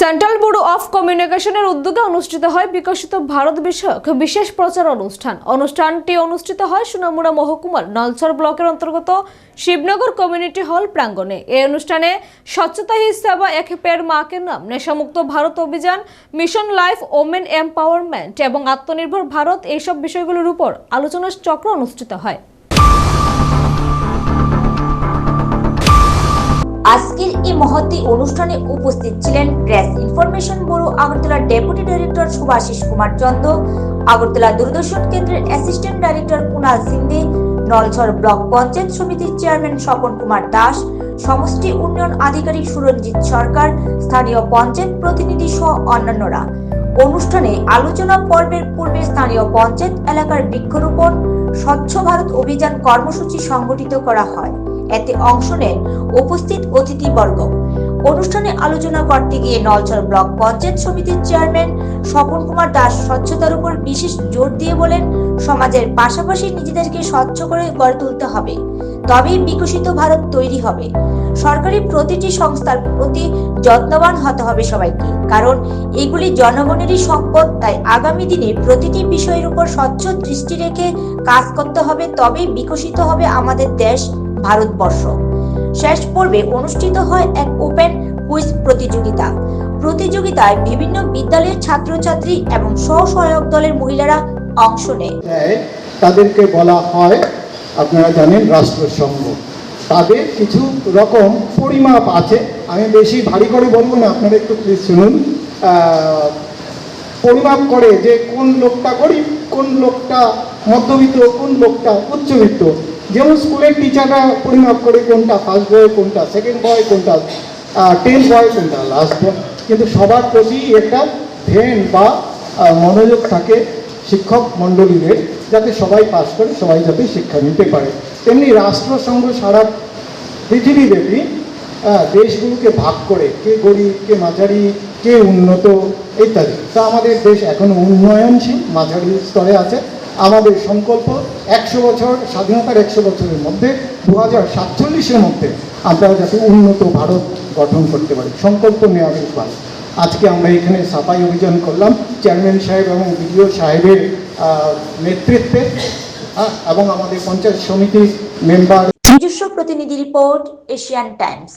Central bureau of কমিউনিকেশনের উদ্যোগে অনুষ্ঠিত হয় বিকশিত ভারত বিষয়ক বিশেষ প্রচার অনুষ্ঠান। অনুষ্ঠানটি অনুষ্ঠিত হয় সোনামুড়া মহকুমার নলছর ব্লকের অন্তর্গত শিবনগর কমিউনিটি হল প্রাঙ্গণে। এই অনুষ্ঠানে স্বচ্ছতা হি সেবা এক পের মাকে নাম, নেশামুক্ত ভারত অভিযান, মিশন লাইফ, ওমেন এম্পাওয়ারমেন্ট এবং আত্মনির্ভর ভারত এইসব বিষয়গুলোর উপর আলোচনা চক্র অনুষ্ঠিত হয়। মহতি অনুষ্ঠানে উপস্থিত ছিলেন press information bureau Agartala deputy director Subhashis Kumar Chanda, Agartala Doordarshan কেন্দ্রের assistant director Kunal Sindhe Nalchar block panchayat সমিতির চেয়ারম্যান স্বপন কুমার দাস, সমষ্টি উন্নয়ন আধিকারিক সুরঞ্জিত সরকার, স্থানীয় পঞ্চায়েত প্রতিনিধি সহ অন্যান্যরা। অনুষ্ঠানে আলোচনা পর্বের পূর্বে স্থানীয় পঞ্চায়েত এলাকার বৃক্ষরোপণ, স্বচ্ছ ভারত অভিযান কর্মসূচি সংগঠিত করা হয়। এতে অংশ নেন উপস্থিত অতিথিবর্গ। অনুষ্ঠানে আলোচনা করতে গিয়ে নলছর ব্লক পঞ্চায়েত সমিতির চেয়ারম্যান স্বপন কুমার দাস স্বচ্ছতার উপর বিশেষ জোর দিয়ে বলেন, সমাজের পাশাপাশি নিজেদেরকে স্বচ্ছ করে গড়ে তুলতে হবে। তবেই বিকশিত ভারত তৈরি হবে। সরকারি প্রতিটি সংস্থার প্রতি যত্নবান হতে হবে সবাইকে, কারণ এগুলি জনগণেরই সম্পদ, তাই আগামী দিনে প্রতিটি বিষয়ের উপর স্বচ্ছ দৃষ্টি রেখে কাজ করতে হবে, তবেই বিকশিত হবে আমাদের দেশ। ভারতবর্ষ। শেষ পর্বে অনুষ্ঠিত হয় এক ওপেন কুইজ প্রতিযোগিতা। প্রতিযোগিতায় বিভিন্ন বিদ্যালয়ের ছাত্রছাত্রী এবং স্ব সহায়ক দলের মহিলারা অংশ নেয়। তাদেরকে বলা হয়, আপনারা জানেন, রাষ্ট্রসংঘ। তাদের কিছু রকম পরিমাপ আছে। আমি বেশি ভারী করে বলব না, আপনারা একটু প্লিজ শুনুন। পরিমাপ করে যে কোন লোকটা গরিব, কোন লোকটা মধ্যবিত্ত, কোন লোকটা উচ্চবিত্ত। যেমন স্কুলের টিচাররা পরিমাপ করে কোনটা ফার্স্ট বয় কোনটা সেকেন্ড বয় কোনটা টেন বয় কোনটা লাস্ট বয় কিন্তু সবার প্রতি একটা ধ্যান বা মনোযোগ থাকে শিক্ষক মণ্ডলীদের যাতে সবাই পাশ করে, সবাই যাতে শিক্ষা নিতে পারে। তেমনি রাষ্ট্রসংঘ সারা পৃথিবীব্যাপী দেশগুলোকে ভাগ করে কে গরিব, কে মাঝারি, কে উন্নত ইত্যাদি। তা আমাদের দেশ এখনও উন্নয়নশীল, মাঝারি স্তরে আছে। আমাদের সংকল্প একশো বছর, স্বাধীনতার একশো বছরের মধ্যে দু হাজার সাতচল্লিশের মধ্যে আমরা যাতে উন্নত ভারত গঠন করতে পারি। সংকল্প নেওয়া বেশ ভালো। আজকে আমরা এখানে সাফাই অভিযান করলাম, চেয়ারম্যান সাহেব এবং বিডিও সাহেবের নেতৃত্বে এবং আমাদের পঞ্চায়েত সমিতির মেম্বার। নিজস্ব প্রতিনিধি রিপোর্ট, এশিয়ান টাইমস।